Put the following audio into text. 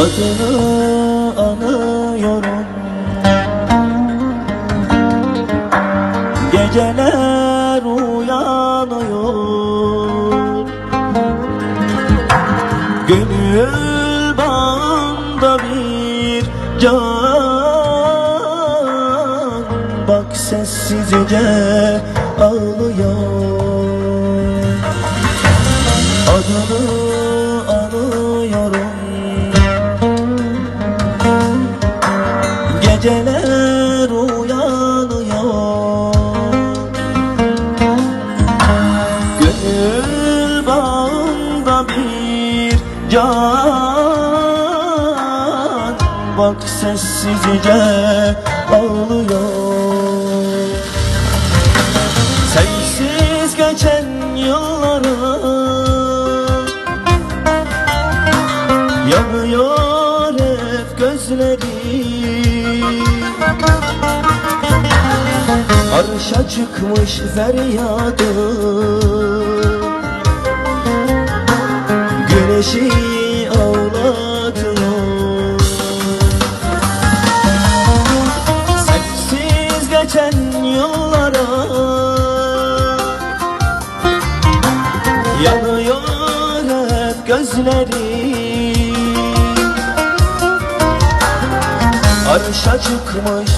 Adını anıyorum. Geceler uyanıyor. Gönül bağında bir can Bak sessizce ağlıyor. Adını Geceler uyanıyor. Gönül bağında bir can Bak sessizce ağlıyor. Sensiz geçen yılları Yanıyor hep gözlerim Arşa çıkmış feryadı. Güneşi ağlatıyor Sensiz geçen yıllara Yanıyor hep gözlerim Arşa çıkmış